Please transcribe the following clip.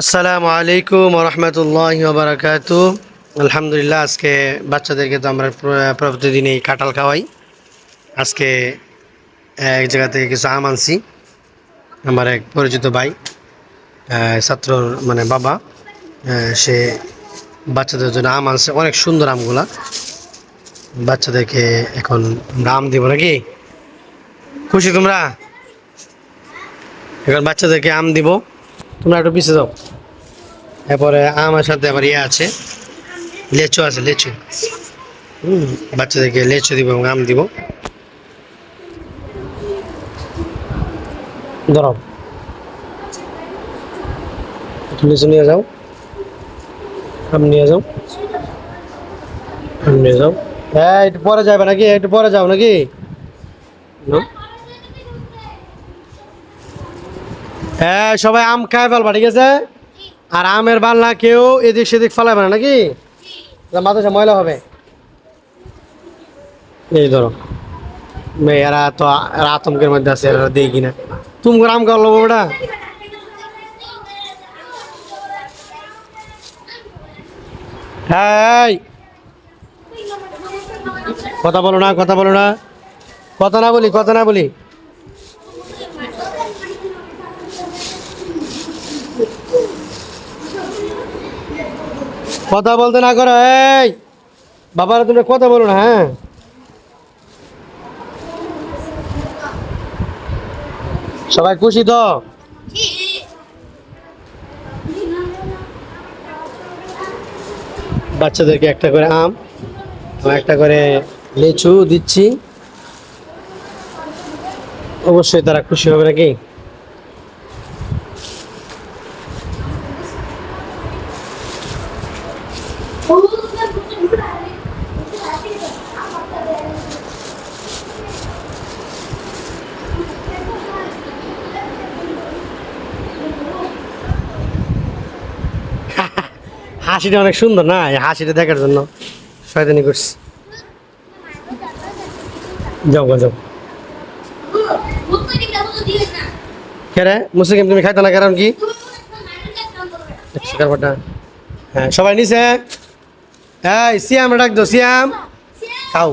আসসালামু আলাইকুম রহমতুল্লাহ বারাকাতু আলহামদুলিল্লাহ, আজকে বাচ্চাদেরকে তো আমরা প্র- প্রতিদিনই কাঁঠাল খাওয়াই। আজকে এক জায়গা থেকে কিছু আম আনছি। আমার এক পরিচিত ভাই ছাত্রর মানে বাবা সে বাচ্চাদের জন্য আম আনছে। অনেক সুন্দর আমগুলা। বাচ্চাদেরকে এখন আমরা আম দিব নাকি? খুশি তোমরা? এখন বাচ্চাদেরকে আম দিব। তোমরা একটু পিছিয়ে যাও। এরপরে আমার সাথে আবার ইয়ে আছে। লেচু আছে লেচু। হুম বাচ্চাদেরকে লেচু দিব এবং আম দিব। ধরো। লিচু নিয়ে যাও। আম নিয়ে যাও। আম নিয়ে যাও। হ্যাঁ একটু পরে যাবে নাকি? একটু পরে যাও নাকি? নাও। হ্যাঁ সবাই আম খায় ফেলবা, ঠিক আছে? আর আমের বাল্লা কেউ এদিক সেদিক ফেলাবে না, নাকি? মাথা ময়লা হবে। এই ধরো। এরা তো আতঙ্কের মধ্যে আছে, এরা দেই কিনা। তুমি আম খাওয়া ওটা? হ্যাঁ কথা বলো না, কথা বলো না। কথা না বলি, কথা না বলি। কথা বলতে না করো, এই! বাবারা, তুমি কথা বলো না হ্যাঁ? সবাই খুশি তো? বাচ্চাদেরকে একটা করে আম একটা করে লিচু দিচ্ছি। অবশ্যই তারা খুশি হবে নাকি? হাসিটা অনেক সুন্দর না? এই হাসিটা দেখার জন্য শয়তানি করছি। যাও গো, যাও। কেরে মুসলিম তুমি খাইতে না? কারণ কি? হ্যাঁ সবাই নিছে হ্যাঁ সিয়াম ডাক দো সিয়াম। খাও।